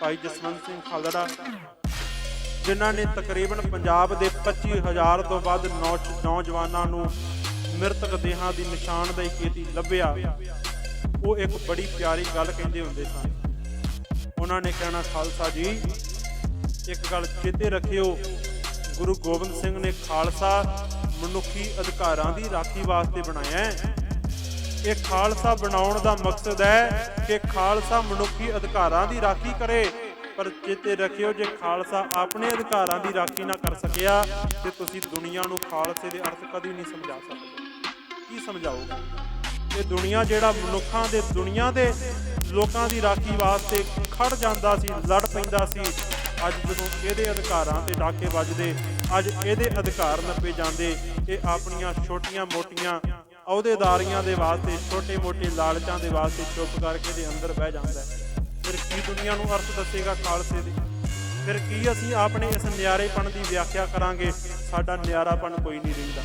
ਭਾਈ ਜਸਵੰਤ ਸਿੰਘ ਖਾਲੜਾ, ਜਿਨ੍ਹਾਂ ਨੇ ਤਕਰੀਬਨ ਪੰਜਾਬ ਦੇ 25000 ਤੋਂ ਵੱਧ ਨੌ- ਨੌਜਵਾਨਾਂ ਨੂੰ ਮ੍ਰਿਤਕ ਦੇਹਾਂ ਦੀ ਨਿਸ਼ਾਨਦੇਹੀ ਕੀਤੀ ਲੱਭਿਆ। ਉਹ ਇੱਕ ਬੜੀ ਪਿਆਰੀ ਗੱਲ ਕਹਿੰਦੇ ਹੁੰਦੇ ਸਨ। ਉਹਨਾਂ ਨੇ ਕਹਿਣਾ, ਖਾਲਸਾ ਜੀ, ਇੱਕ ਗੱਲ ਚੇਤੇ ਰੱਖਿਓ। ਗੁਰੂ ਗੋਬਿੰਦ ਸਿੰਘ ਨੇ ਖਾਲਸਾ ਮਨੁੱਖੀ ਅਧਿਕਾਰਾਂ ਦੀ ਰਾਖੀ ਵਾਸਤੇ ਬਣਾਇਆ ਹੈ। ਇਹ ਖਾਲਸਾ ਬਣਾਉਣ ਦਾ ਮਕਸਦ ਹੈ ਕਿ ਖਾਲਸਾ ਮਨੁੱਖੀ ਅਧਿਕਾਰਾਂ ਦੀ ਰਾਖੀ ਕਰੇ। ਪਰ ਚੇਤੇ ਰੱਖਿਓ, ਜੇ ਖਾਲਸਾ ਆਪਣੇ ਅਧਿਕਾਰਾਂ ਦੀ ਰਾਖੀ ਨਾ ਕਰ ਸਕਿਆ, ਤੇ ਤੁਸੀਂ ਦੁਨੀਆ ਨੂੰ ਖਾਲਸੇ ਦੇ ਅਰਥ ਕਦੀ ਨਹੀਂ ਸਮਝਾ ਸਕਦੇ। ਕੀ ਸਮਝਾਓਗੇ? ਇਹ ਦੁਨੀਆ ਜਿਹੜਾ ਮਨੁੱਖਾਂ ਦੇ ਦੁਨੀਆ ਦੇ ਲੋਕਾਂ ਦੀ ਰਾਖੀ ਵਾਸਤੇ ਖੜ ਜਾਂਦਾ ਸੀ, ਲੜ ਪੈਂਦਾ ਸੀ, ਅੱਜ ਜਦੋਂ ਇਹਦੇ ਅਧਿਕਾਰਾਂ ਤੇ ਡਾਕੇ ਵੱਜਦੇ, ਅੱਜ ਇਹਦੇ ਅਧਿਕਾਰ ਨੱਪੇ ਜਾਂਦੇ, ਇਹ ਆਪਣੀਆਂ ਛੋਟੀਆਂ ਮੋਟੀਆਂ ਅਹੁਦੇਦਾਰੀਆਂ ਦੇ ਵਾਸਤੇ, ਛੋਟੇ-ਮੋਟੇ ਲਾਲਚਾਂ ਦੇ ਵਾਸਤੇ ਚੁੱਪ ਕਰਕੇ ਦੇ ਅੰਦਰ ਬਹਿ ਜਾਂਦਾ ਹੈ। ਫਿਰ ਕੀ ਦੁਨੀਆ ਨੂੰ ਅਰਥ ਦੱਸੇਗਾ ਖਾਲਸੇ ਦੀ? ਫਿਰ ਕੀ ਅਸੀਂ ਆਪਣੇ ਇਸ ਨਿਆਰੇਪਣ ਦੀ ਵਿਆਖਿਆ ਕਰਾਂਗੇ? ਸਾਡਾ ਨਿਆਰਾਪਣ ਕੋਈ ਨਹੀਂ ਰਹਿੰਦਾ